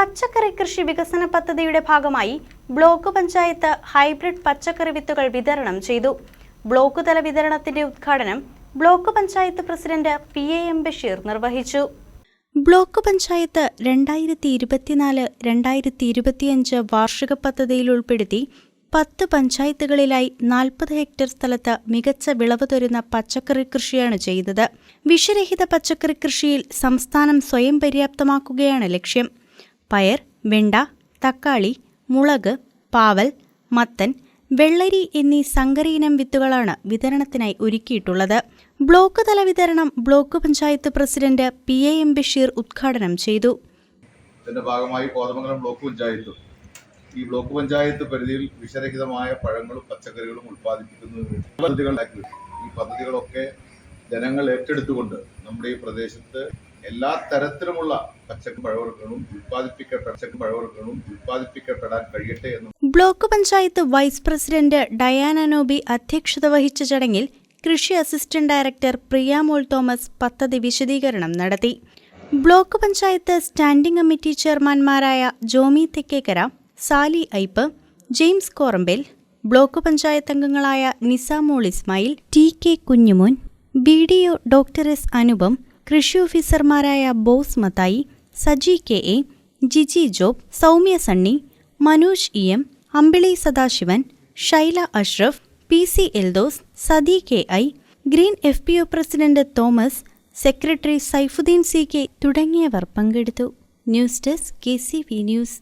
പച്ചക്കറി കൃഷി വികസന പദ്ധതിയുടെ ഭാഗമായി ബ്ലോക്ക് പഞ്ചായത്ത് ഹൈബ്രിഡ് പച്ചക്കറി വിത്തുകൾ വിതരണം ചെയ്തു. ബ്ലോക്ക് തല വിതരണത്തിന്റെ ഉദ്ഘാടനം block panchayat president P A M Basheer നിർവഹിച്ചു. ബ്ലോക്ക് പഞ്ചായത്ത് രണ്ടായിരത്തി ഇരുപത്തിനാല് രണ്ടായിരത്തി ഇരുപത്തിയഞ്ച് വാർഷിക പദ്ധതിയിൽ ഉൾപ്പെടുത്തി പത്ത് പഞ്ചായത്തുകളിലായി നാൽപ്പത് ഹെക്ടർ സ്ഥലത്ത് മികച്ച വിളവ് തരുന്ന പച്ചക്കറി കൃഷിയാണ് ചെയ്തത്. വിഷരഹിത പച്ചക്കറി കൃഷിയിൽ സംസ്ഥാനം സ്വയം പര്യാപ്തമാക്കുകയാണ് ലക്ഷ്യം. പയർ വെണ്ട തക്കാളി മുളക് പാവൽ മത്തൻ വെള്ളരി എന്നീ സങ്കരയിനം വിത്തുകളാണ് വിതരണത്തിനായി ഒരുക്കിയിട്ടുള്ളത്. ബ്ലോക്ക് തല വിതരണം block panchayat president P A M Basheer ഉദ്ഘാടനം ചെയ്തു. ഭാഗമായി ബ്ലോക്ക് പഞ്ചായത്തും ഈ ബ്ലോക്ക് പഞ്ചായത്ത് പരിധിയിൽ വിഷരഹിതമായ പഴങ്ങളും പച്ചക്കറികളും ഉൽപ്പാദിപ്പിക്കുന്നതിന് പദ്ധതികളാക്കി ഈ പദ്ധതികളൊക്കെ ജനങ്ങൾ ഏറ്റെടുത്തുകൊണ്ട് നമ്മുടെ ഈ പ്രദേശത്ത് എല്ലാ തരത്തിലുമുള്ള പച്ചക്കറി ഉൽപ്പാദിപ്പിക്കപ്പെട്ട പച്ചക്കറി ഉൽപ്പാദിപ്പിക്കപ്പെടാൻ കഴിയട്ടെ എന്ന് block panchayat vice president Dayana Noby അധ്യക്ഷത വഹിച്ച ചടങ്ങിൽ കൃഷി അസിസ്റ്റന്റ് ഡയറക്ടർ പ്രിയ മോൾ തോമസ് പദ്ധതി വിശദീകരണം നടത്തി. ബ്ലോക്ക് പഞ്ചായത്ത് സ്റ്റാൻഡിംഗ് കമ്മിറ്റി ചെയർമാൻമാരായ ജോമി തെക്കേക്കര സാലി ഐപ്പ് ജെയിംസ് കോറമ്പേൽ ബ്ലോക്ക് പഞ്ചായത്ത് അംഗങ്ങളായ Nisamol Ismail T K Kunjumon B D O doctor S Anupam കൃഷി ഓഫീസർമാരായ Bose Mathai Saji K A Jiji Job Soumya Sunny Manoj E M Ambili Sadasivan Shaila Ashraf P C Eldhose Sadi K I green F P O president Thomas secretary Saifuddin C K തുടങ്ങിയവർ പങ്കെടുത്തു. News desk K C V news.